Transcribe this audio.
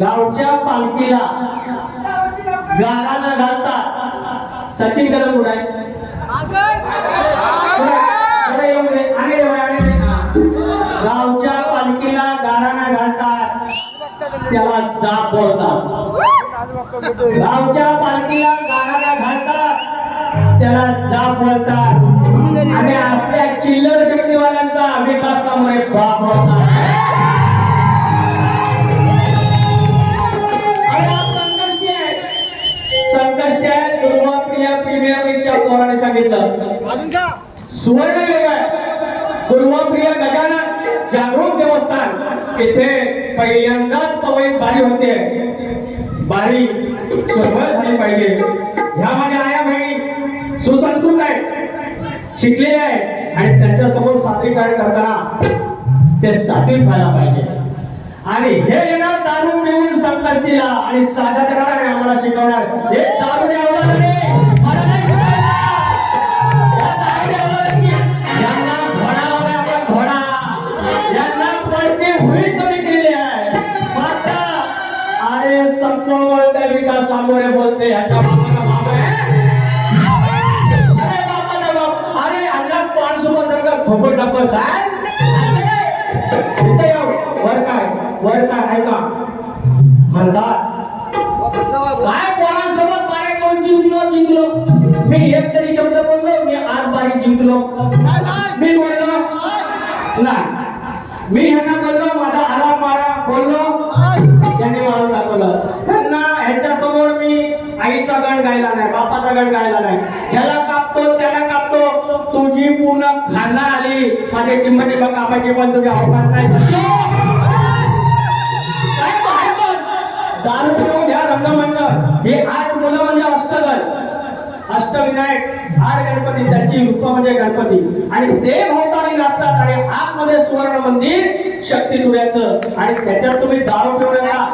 गावच्या पालखीला गारा न घालता. सचिन कदम कुठं गावच्या पालखीला गारा न घालतात त्याला जाप बोलतात गावच्या पालखीला गारा न घालतात त्याला जाप बोलतात आणि असल्या चिल्लर शक्तीवाल्यांचा विकास कामोरे बाप होतात पोराने सांगितलं. सुवर्ण योग आहे. दुर्वाप्रिया गजानन जागृत देवस्थान. इथे पहिल्यांदाच पवई बारी होते. बारी सोबत झाली पाहिजे. ह्या माझ्या आया बहिणी सुसंस्कृत आहेत शिकलेल्या आहेत आणि त्यांच्यासमोर सादरीकरण करताना ते सात्विक व्हायला पाहिजे. आणि हे येणार दारू पिऊन संकष्टीला आणि साधा करणार आम्हाला शिकवणार. हे दारू अवलादाने अरे संपूर्ण विकास सामोरे बोलते ह्याच्या अरे पान वर काय? वर काय? ऐका. म्हणतात काय पोरांसोबत बारा कोण जिंकलो जिंकलो? मी एक तरी शब्द बोललो मी आज बारीक जिंकलो. मी बोललो नाही. मी ह्यांना बोललो माझा आला गण गायला नाही बापाचा गण गायला नाही. ह्याला कापतो त्याला कापतो. तुझी पूर्ण खानदार आली. माझे टिंब टिंब कापायची पण तुझ्या अवकात नाही. दारू पिऊन हे आठ मुलं म्हणजे अष्टगण. अष्टविनायक आठ गणपती त्यांची रूप म्हणजे गणपती. आणि ते भोवताली नसतात आणि आतमध्ये सुवर्ण मंदिर शक्ती तुऱ्याचं आणि त्याच्यात तुम्ही दारू पिऊ नका.